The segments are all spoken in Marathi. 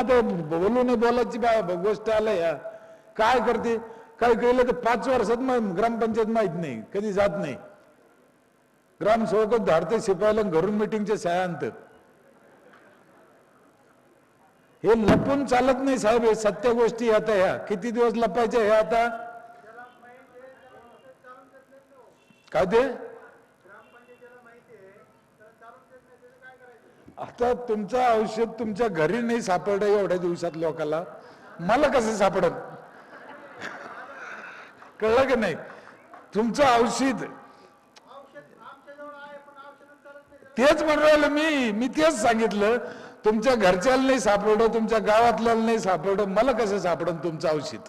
आता बोलू बोलून बोलायची गोष्ट आलं या काय करते? काय केलं तर पाच वर्षात मग ग्रामपंचायत माहीत नाही कधी जात नाही. ग्रामसेवकच धाडते शिपायला घरून मिटिंगच्या सह्या आणतात. हे लपून चालत नाही साहेब हे सत्य गोष्टी आता ह्या. किती दिवस लपायच्या हे आता? काय ते? आता तुमचं औषध तुमच्या घरी नाही सापडलं एवढ्या दिवसात लोकाला. मला कसं सापडत कळलं की नाही? तुमचं औषध तेच म्हणून राहिलं मी. मी तेच सांगितलं. तुमच्या घरच्याला नाही सापडलं तुमच्या गावातल्याला नाही सापडलं. मला कसं सापडन तुमचं औषध?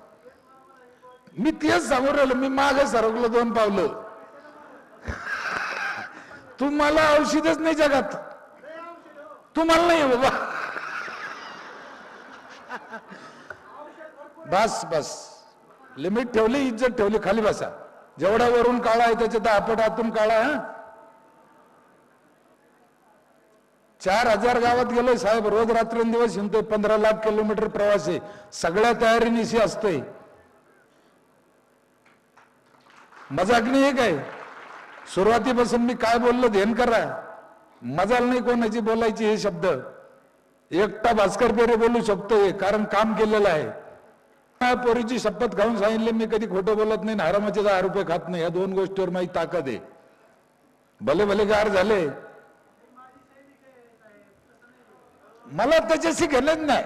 मी तेच सांगून राहिलो. मी मागे सरकलो दोन पावलं. तुम्हाला औषधच नाही जगात. तुम्हाला नाही आहे बाबा. बस बस. लिमिट ठेवली इज्जत ठेवली खाली बसा. जेवढा वरून काळा आहे त्याच्यात आपट आतून काळा हा? चार हजार गावात गेलोय साहेब. रोज रात्रंदिवस हिंडतोय. पंधरा लाख किलोमीटर प्रवास. आहे सगळ्या तयारीनिशी असतोय. मजाक नाही आहे काय? सुरुवातीपासून मी काय बोललो ध्यान करा. मजाल नाही कोणाची बोलायची हे शब्द. एकटा भास्कर पेरे बोलू शकतोय कारण काम केलेलं आहे. पोरीची शपथ खाऊन सांगितले मी कधी खोटं बोलत नाही हरामाचे दहा रुपये खात नाही या दोन गोष्टीवर माझी ताकद आहे. भले भले गार झाले. मला त्याच्याशी घेणंच नाही.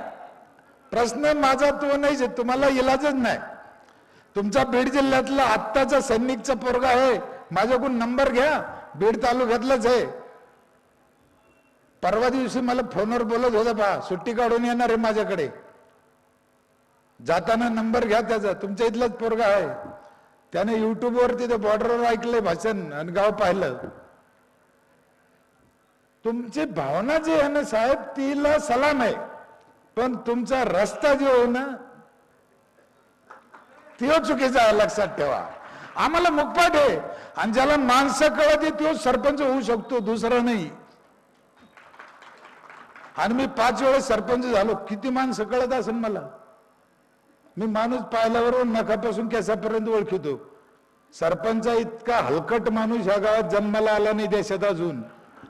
प्रश्न माझा तो नाही तुम्हाला इलाजच नाही. तुमचा बीड जिल्ह्यातला आत्ताचा सैनिकचा पोरगा आहे माझ्याकडून नंबर घ्या बीड तालुक्यातलाच आहे. परवा दिवशी मला फोनवर बोलत होता पहा सुट्टी काढून येणार आहे माझ्याकडे. जाताना नंबर घ्या त्याचा तुमच्या इथलाच पोरगा आहे. त्याने युट्यूबवर तिथे बॉर्डरवर ऐकलंय भाषण आणि गाव पाहिलं. तुमची भावना जी आहे ना साहेब तिला सलाम आहे. पण तुमचा रस्ता जो आहे ना तो चुकीचा आहे लक्षात ठेवा. आम्हाला मुकपाट आहे. आणि ज्याला माणसं कळत तो सरपंच होऊ शकतो दुसरा नाही. आणि मी पाच वेळेस सरपंच झालो. किती माणसं कळत असेल मला? मी माणूस पाहिल्यावर नखापासून केसापर्यंत ओळखितो. सरपंच इतका हलकट माणूस ह्या गावात जन्माला आला नाही देशात अजून.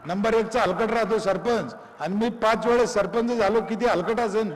नंबर एकचा हलकट राहतो सरपंच. आणि मी पाच वेळेस सरपंच झालो किती हलकट असेल?